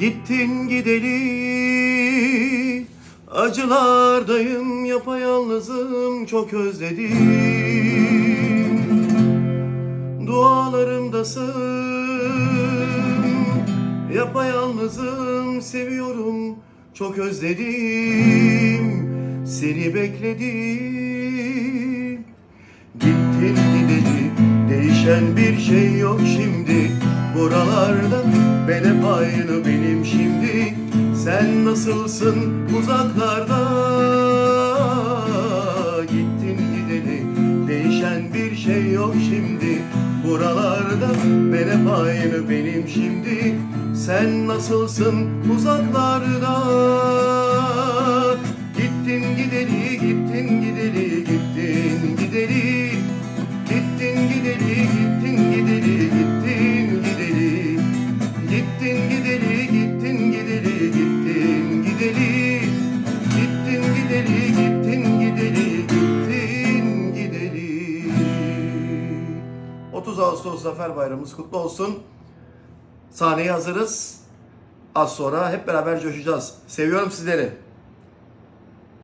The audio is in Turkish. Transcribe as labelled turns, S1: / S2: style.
S1: Gittin gideli Acılardayım yapayalnızım çok özledim. Dualarımdasın Yapayalnızım seviyorum çok özledim. Seni bekledim. Gittin gideli değişen bir şey yok şimdi nasılsın uzaklarda? Gittin gideli değişen bir şey yok şimdi. Buralarda ben hep aynı benim şimdi. Sen nasılsın uzaklarda gittin gideli gittin gideli 30 Ağustos Zafer Bayramımız kutlu olsun. Sahneye hazırız. Az sonra hep beraber coşacağız. Seviyorum sizleri.